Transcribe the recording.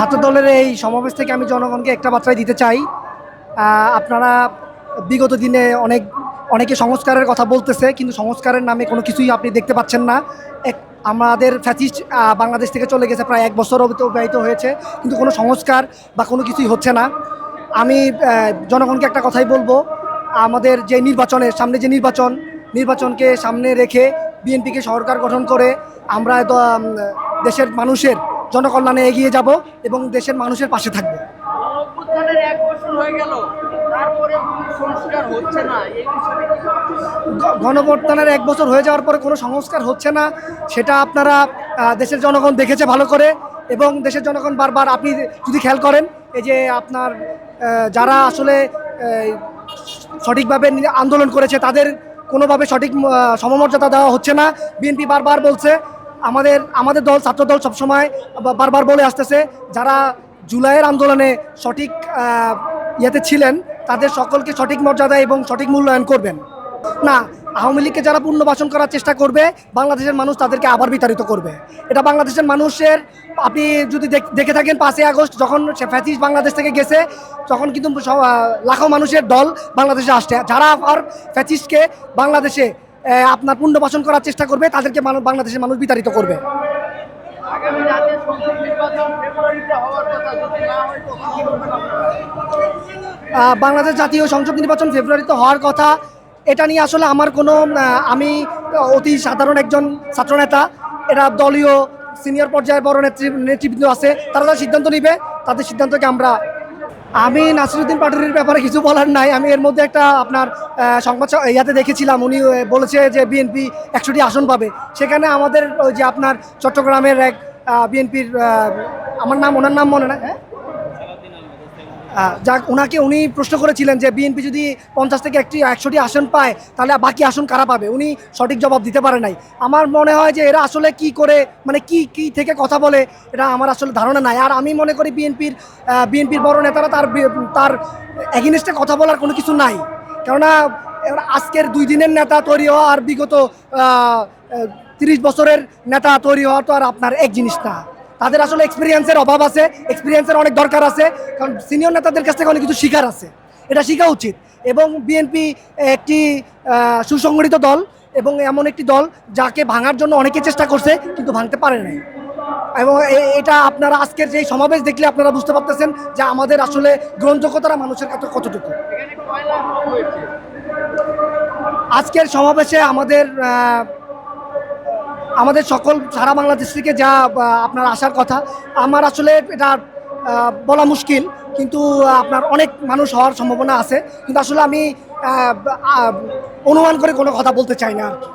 ছাত্র দলের এই সমাবেশ থেকে আমি জনগণকে একটা বার্তাই দিতে চাই। আপনারা বিগত দিনে অনেক, অনেকে সংস্কারের কথা বলতেছে, কিন্তু সংস্কারের নামে কোনো কিছুই আপনি দেখতে পাচ্ছেন না। এক, আমাদের ফ্যাসিস্ট বাংলাদেশ থেকে চলে গেছে প্রায় এক বছর অতিবাহিত হয়েছে, কিন্তু কোনো সংস্কার বা কোনো কিছুই হচ্ছে না। আমি জনগণকে একটা কথাই বলব, আমাদের যে নির্বাচনের সামনে যে নির্বাচন, নির্বাচনকে সামনে রেখে বিএনপিকে সরকার গঠন করে আমরা দেশের মানুষের জনকল্যাণে এগিয়ে যাব এবং দেশের মানুষের পাশে থাকব। অভ্যুত্থানের এক বছর হয়ে যাওয়ার পরে কোনো সংস্কার হচ্ছে না সেটা আপনারা দেশের জনগণ দেখেছে ভালো করে এবং দেশের জনগণ বারবার আপনি যদি খেয়াল করেন এই যে আপনার যারা আসলে সঠিকভাবে আন্দোলন করেছে তাদের কোনোভাবে সঠিক সমমর্যাদা দেওয়া হচ্ছে না। বিএনপি বারবার বলছে আমাদের আমাদের দল, ছাত্র দল সবসময় বারবার বলে আসতেছে, যারা জুলাইয়ের আন্দোলনে সঠিক ইয়েতে ছিলেন, তাদের সকলকে সঠিক মর্যাদা এবং সঠিক মূল্যায়ন করবেন। না, আওয়ামী লীগকে যারা পুনর্বাসন করার চেষ্টা করবে, বাংলাদেশের মানুষ তাদেরকে আবার বিতাড়িত করবে। এটা বাংলাদেশের মানুষের, আপনি যদি দেখ- থাকেন পাঁচই আগস্ট, যখন সে ফ্যাসিস বাংলাদেশ থেকে গেছে, তখন কিন্তু লাখো মানুষের দল বাংলাদেশে আসছে। যারা আর ফ্যাসিস্টকে বাংলাদেশে আপনার পুনর্বাসন করার চেষ্টা করবে, তাদেরকে বাংলাদেশের মানুষ বিতাড়িত করবে। বাংলাদেশ জাতীয় সংসদ নির্বাচন ফেব্রুয়ারিতে হওয়ার কথা, এটা নিয়ে আসলে আমার কোনো আমি অতি সাধারণ একজন ছাত্রনেতা এটা দলীয় সিনিয়র পর্যায়ে বড় নেতৃ নেতৃবৃন্দ আছে, তারা যারা সিদ্ধান্ত নিবে, তাদের সিদ্ধান্তকে আমরা আমি নাসিরুদ্দিন পাটুরির ব্যাপারে কিছু বলার নাই। আমি এর মধ্যে একটা আপনার সংবাদ ইয়াতে দেখেছিলাম। উনি বলেছে যে বিএনপি একশোটি আসন পাবে। সেখানে আমাদের ওই যে আপনার চট্টগ্রামের এক বিএনপির আমার নাম, ওনার নাম মনে না হ্যাঁ? যাক, ওনাকে উনি প্রশ্ন করেছিলেন যে বিএনপি যদি পঞ্চাশ থেকে একটি একশোটি আসন পায়, তাহলে বাকি আসন কারা পাবে? উনি সঠিক জবাব দিতে পারে নাই। আমার মনে হয় যে এরা আসলে কি করে মানে কি কি থেকে কথা বলে, এটা আমার আসলে ধারণা নাই। আর আমি মনে করি বিএনপির বিএনপির বড় নেতারা তার তার এগেনিস্টে কথা বলার কোনো কিছু নাই। কেননা আজকের দুই দিনের নেতা তৈরি হওয়া আর বিগত তিরিশ বছরের নেতা তৈরি হওয়া তো আর আপনার এক জিনিস না। তাদের আসলে এক্সপিরিয়েন্সের অভাব আছে এক্সপিরিয়েন্সের অনেক দরকার আছে, কারণ সিনিয়র নেতাদের কাছ থেকে অনেক কিছু শেখার আছে। এটা শেখা উচিত। এবং বিএনপি একটি সুসংগঠিত দল এবং এমন একটি দল যাকে ভাঙার জন্য অনেকে চেষ্টা করছে, কিন্তু ভাঙতে পারে নাই। এবং এটা আপনারা আজকের যে সমাবেশ দেখলে আপনারা বুঝতে পারতেছেন যে আমাদের আসলে গ্রহণযোগ্যতারা মানুষের কাছে কতটুকু। আজকের সমাবেশে আমাদের আমাদের সকল সারা বাংলাদেশ থেকে যা আপনার আসার কথা, আমার আসলে এটা বলা মুশকিল, কিন্তু আপনার অনেক মানুষ হওয়ার সম্ভাবনা আছে। কিন্তু আসলে আমি অনুমান করে কোনো কথা বলতে চাই না আর কি।